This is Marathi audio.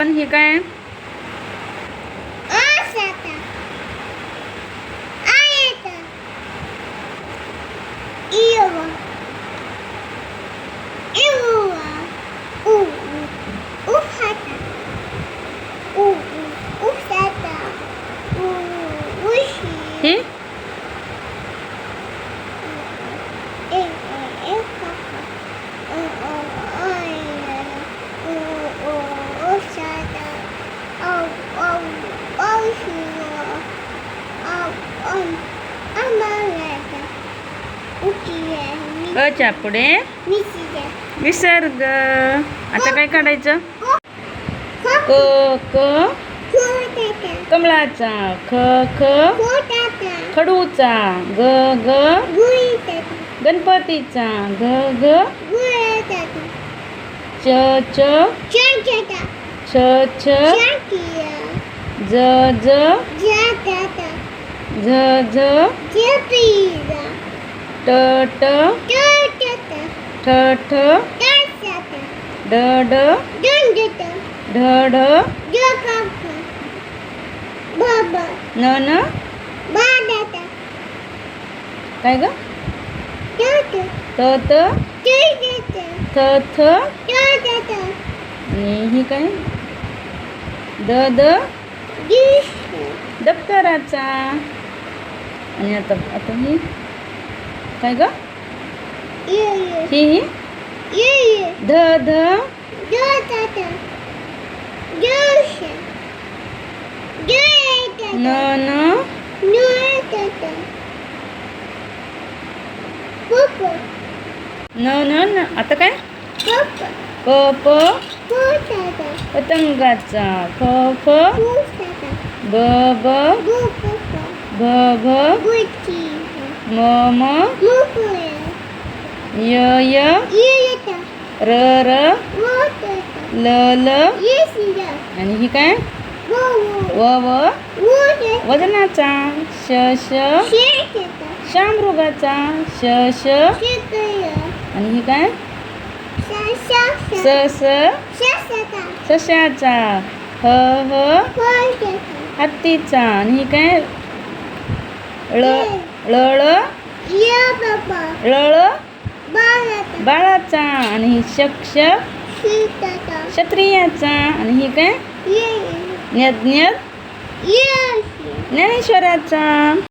पण हे काय अच्या पुढे? विसर्ग. आता काय काढायचं? क कमळाचा ख ख. खडूचा ग ग. गणपतीचा ग ग. च च. छ छ ज ज जाताता झ झ जपीजा ट ट टाटाता ठ ठ टाटाता ड ड दंडता ढ ढ जकाका बाबा न न बादाता काय ग टाटा त त टाटाता थ थ टाटाता आणि ही काय द द दिस दप्तराचा. आणि आता आता ही काय ग? ही ध ध. न न. न न न आता काय? प प. पतंगाचा फ फ ब ब भ भ म म य य र र ल ल आणि ही काय? वो व वजनाचा श श शामृगाचा श श आणि ही काय? सा सा स स शासाता सश्याचा. ह ह. हत्तीचा. आणि ही काय? ळ ळ ळ बाळाचा. आणि ही शक शक सीताता क्षत्रियाचा. आणि ही काय? ये ज्ञ ज्ञ ये ज्ञानेश्वराचा.